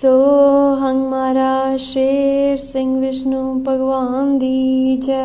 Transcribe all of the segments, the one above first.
सोऽहं सोहङ्गमारा शेर सिंह विष्णु भगवान् दी च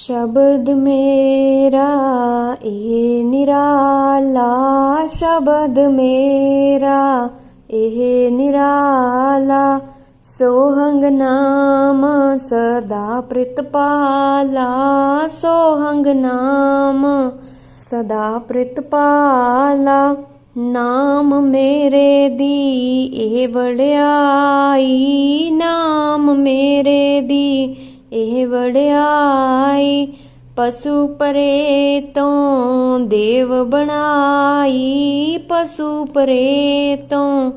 शबद मेरा ए निराला शब्द मेरा ए निराला सोहंग नाम सदा प्रितपाला सोहंग नाम सदा प्रतपला ਨਾਮ ਮੇਰੇ ਦੀ ਇਹ ਵਡਿਆਈ, ਨਾਮ ਮੇਰੇ ਦੀ ਇਹ ਵਡਿਆਈ, ਪਸ਼ੂ ਪਰੇ ਤੋਂ ਦੇਵ ਬਣਾਈ, ਪਸ਼ੂ ਪਰੇ ਤੋਂ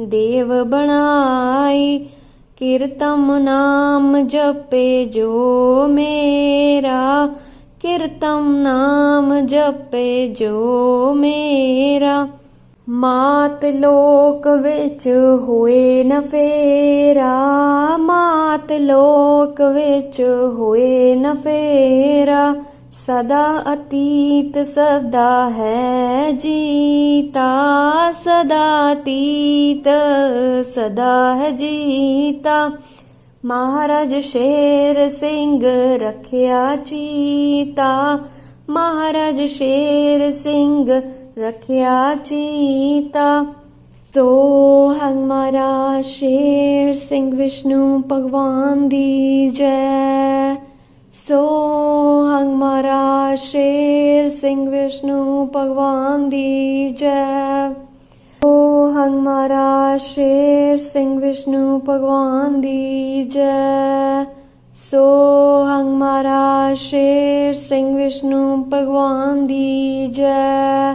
ਦੇਵ ਬਣਾਈ, ਕੀਰਤਮ ਨਾਮ ਜਪੇ ਜੋ ਮੇਰਾ, ਕੀਰਤਮ ਨਾਮ ਜਪੇ ਜੋ ਮੇਰਾ। ਮਾਤ ਲੋਕ ਵਿੱਚ ਹੋਏ ਨ ਫੇਰਾ, ਮਾਤ ਲੋਕ ਵਿੱਚ ਹੋਏ ਨ ਫੇਰਾ, ਸਦਾ ਅਤੀਤ ਸਦਾ ਹੈ ਜੀਤਾ, ਸਦਾ ਅਤੀਤ ਸਦਾ ਹੈ ਜੀਤਾ। ਮਹਾਰਾਜ ਸ਼ੇਰ ਸਿੰਘ ਰੱਖਿਆ ਚੀਤਾ, ਮਹਾਰਾਜ ਸ਼ੇਰ ਸਿੰਘ ਰੱਖਿਆ ਚੀਤਾ ਸੋ ਹਮਾਰਾ ਸ਼ੇਰ ਸਿੰਘ ਵਿਸ਼ਨੂੰ ਭਗਵਾਨ ਦੀ ਜੈ। ਸੋ ਹਮਾਰਾ ਸ਼ੇਰ ਸਿੰਘ ਵਿਸ਼ਨੂੰ ਭਗਵਾਨ ਦੀ ਜੈ। ਓ ਹਮਾਰਾ ਸ਼ੇਰ ਸਿੰਘ ਵਿਸ਼ਨੂੰ ਭਗਵਾਨ ਦੀ ਜੈ। ਸੋ ਹਮਾਰਾ ਸ਼ੇਰ ਸਿੰਘ ਵਿਸ਼ਨੂੰ ਭਗਵਾਨ ਦੀ ਜੈ।